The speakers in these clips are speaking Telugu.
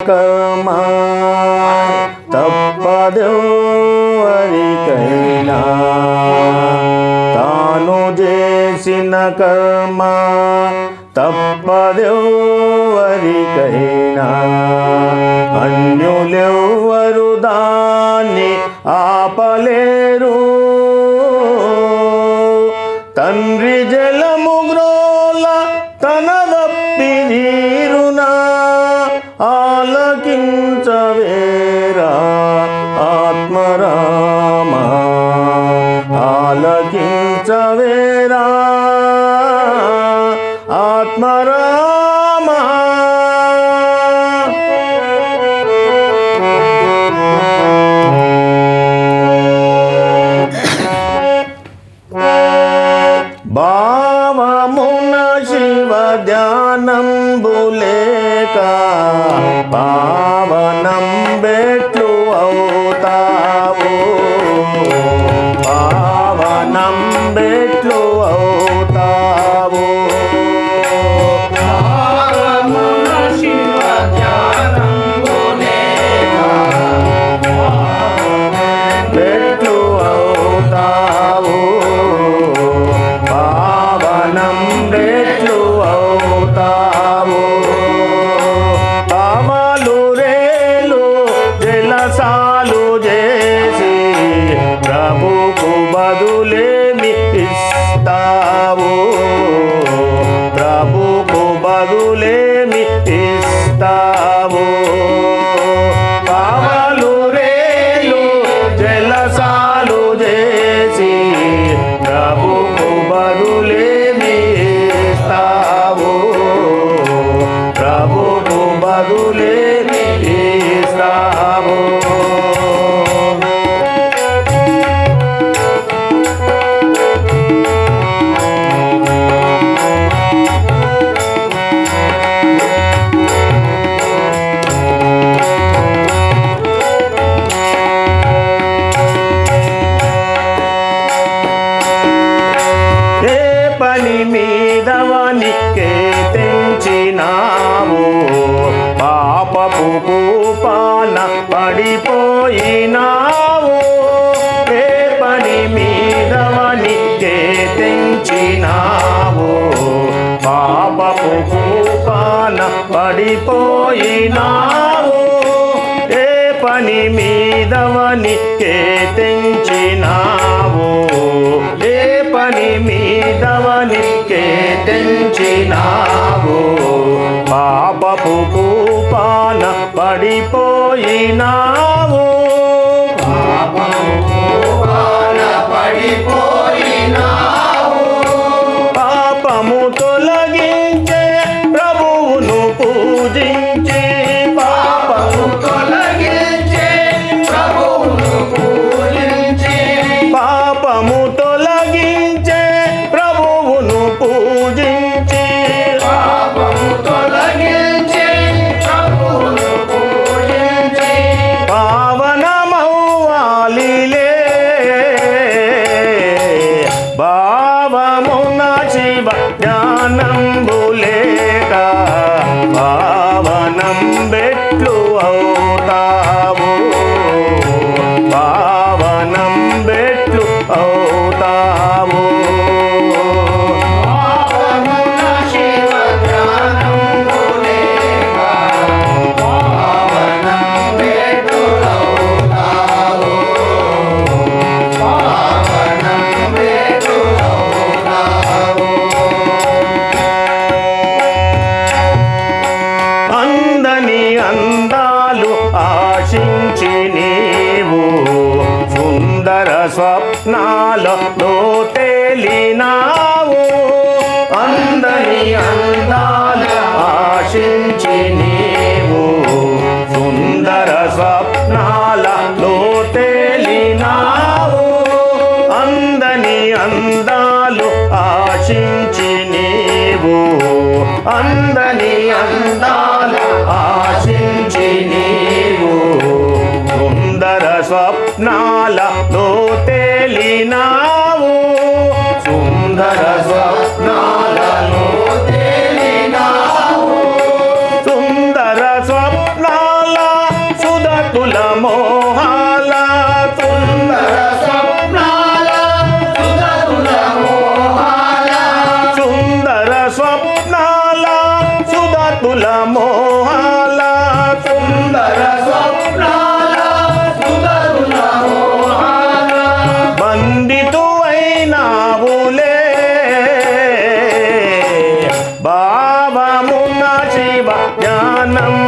కర్మ తప్పదెవరికైనా తాను చేసిన కర్మ తప్పదెవరికైనా అన్యులెవ్వరు దాన్ని ఆపలే తెంచినావు పాపపు కూపాన పడిపోయినావు. ఏ పని మీద తెంచినావు. పాపపు కూపాన పడిపోయినావు. ఏ పని మీదవని వనికే తెంచినావు. ఏ పని మీదవని తెంచినావు రూపాన పడిపోయినావు. పడిపోయినా స్వప్నాలలో తేలినావు అందని అందాల ఆశించి నీవు. సుందర స్వప్నాలలో తేలినావు అందని అందాలు ఆశించి నీవు. అందని అందాలు ஞானம்.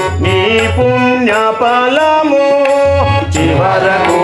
పుణ్యఫలము చివరకు